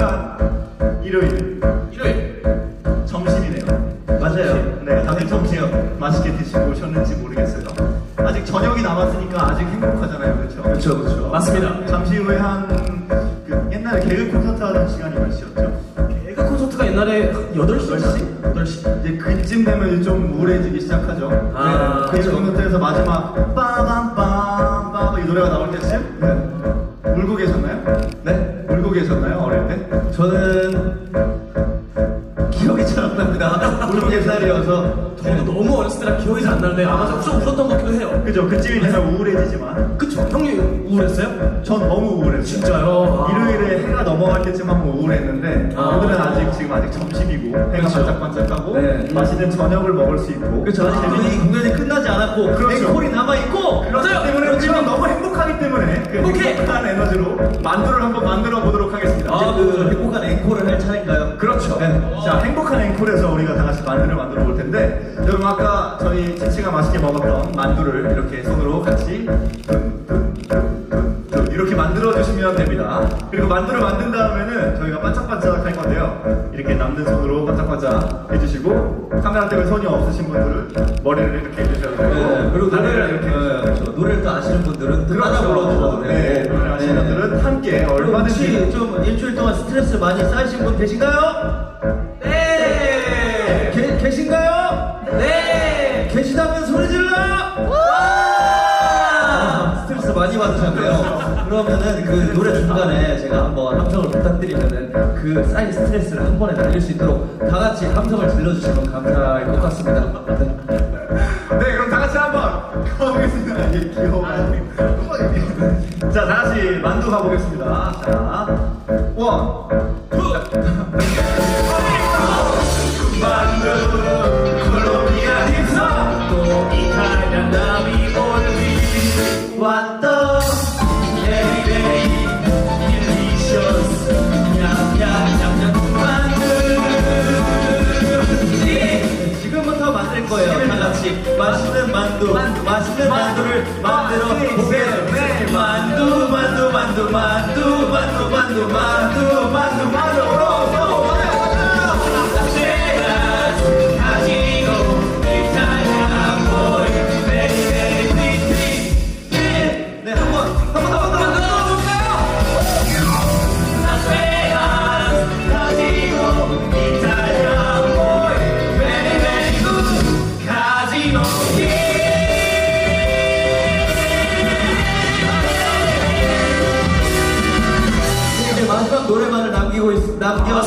네. 네, 네. 자, 행복한 일요일 일요일. 점심이네요. 맞아요. 네, 다들 점심 맛있게 드시고 오셨는지 모르겠어요. 아직 저녁이 남았으니까 아직 행복하잖아요, 그렇죠? 그렇죠, 그렇죠. 맞습니다. 잠시 후에 한그 옛날에 개그 콘서트 하던 시간이 몇 시였죠? 개그 콘서트가 옛날에 8시였지? 8시. 이제 그쯤 되면 좀 우울해지기 시작하죠. 아, 네, 개그 그렇죠. 콘서트에서 마지막 빠밤빰빰 이 노래가 나올 때쯤 계셨나요 어릴 때? 저는 우리 4살이어서 저도 너무 어렸을 때라 기억이 잘 안 나는데 아마 좀 울었던 것 같기도 해요. 그죠 그쯤이 되면 우울해지지만 그쵸? 형님 우울했어요? 전 너무 우울했어요. 진짜요? 아. 일요일에 해가 넘어갈 때쯤 한번 우울했는데 아. 오늘은 아직 지금 아직 점심이고 해가 그렇죠. 반짝반짝하고 네. 맛있는 저녁을 먹을 수 있고 그렇죠. 아직 재밌는 이 공연이 끝나지 않았고 그렇죠. 앵콜이 남아있고 그렇기 때문에 지금 너무 행복하기 때문에 그. 행복한 에너지로 만두를 한번 만들어 보도록 하겠습니다. 만두를 만들어 볼 텐데, 여러분 아까 저희 치치가 맛있게 먹었던 만두를 이렇게 손으로 같이 이렇게 만들어 주시면 됩니다. 그리고 만두를 만든 다음에는 저희가 반짝반짝 할 건데요. 이렇게 남는 손으로 반짝반짝 해주시고, 카메라 때문에 손이 없으신 분들은 머리를 이렇게 해주셔도 되고, 네, 그리고 노래를 이렇게 네. 그렇죠. 노래를 또 아시는 분들은 따라 불러주셔도 되고 네, 노래 아시는 분들은 함께 얼마든지 혹시 좀 일주일 동안 스트레스 많이 쌓이신 분 계신가요? 계시다면 소리 질러! 와! 스트레스 많이 받으셨네요. 그러면은 그 노래 중간에 제가 한번 함성을 부탁드리면은 그 쌓인 스트레스를 한 번에 날릴 수 있도록 다 같이 함성을 질러주시면 감사할 것 같습니다. 네, 그럼 다 같이 한번 가보겠습니다. 이게 귀여워. 자, 다 같이 만두 가보겠습니다. 자, 원, bantu, bantu, bantu, bantu, bantu, bantu. 남녀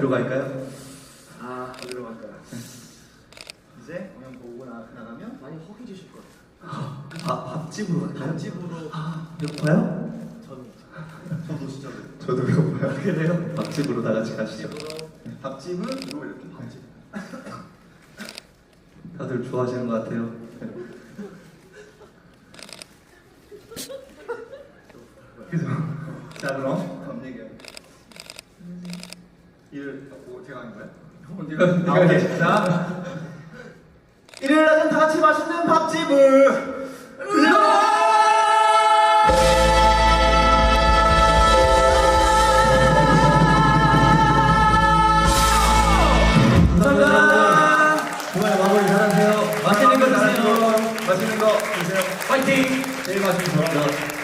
어디로 갈까요? 아, 어디로 갈까요? 이제 공연 보고 나, 나가면 많이 허기지실 것 같아요. 밥, 밥집으로 갈까요? 집으로 배고파요? 저는 저도 진짜 저도 배고파요. 그래요? 밥집으로 다 같이 가시죠. 밥집은 이거 이렇게 밥집. 다들 좋아하시는 것 같아요. 그죠? 자 그럼 다음 얘기해. 일, 뭐 제가 하는 거야? 자, 일요일 날은 다 같이 맛있는 밥집을 감사합니다. 주말 마무리 잘하세요. 맛있는 거 드세요. 맛있는 거 드세요. 파이팅! 제일 맛있는 거.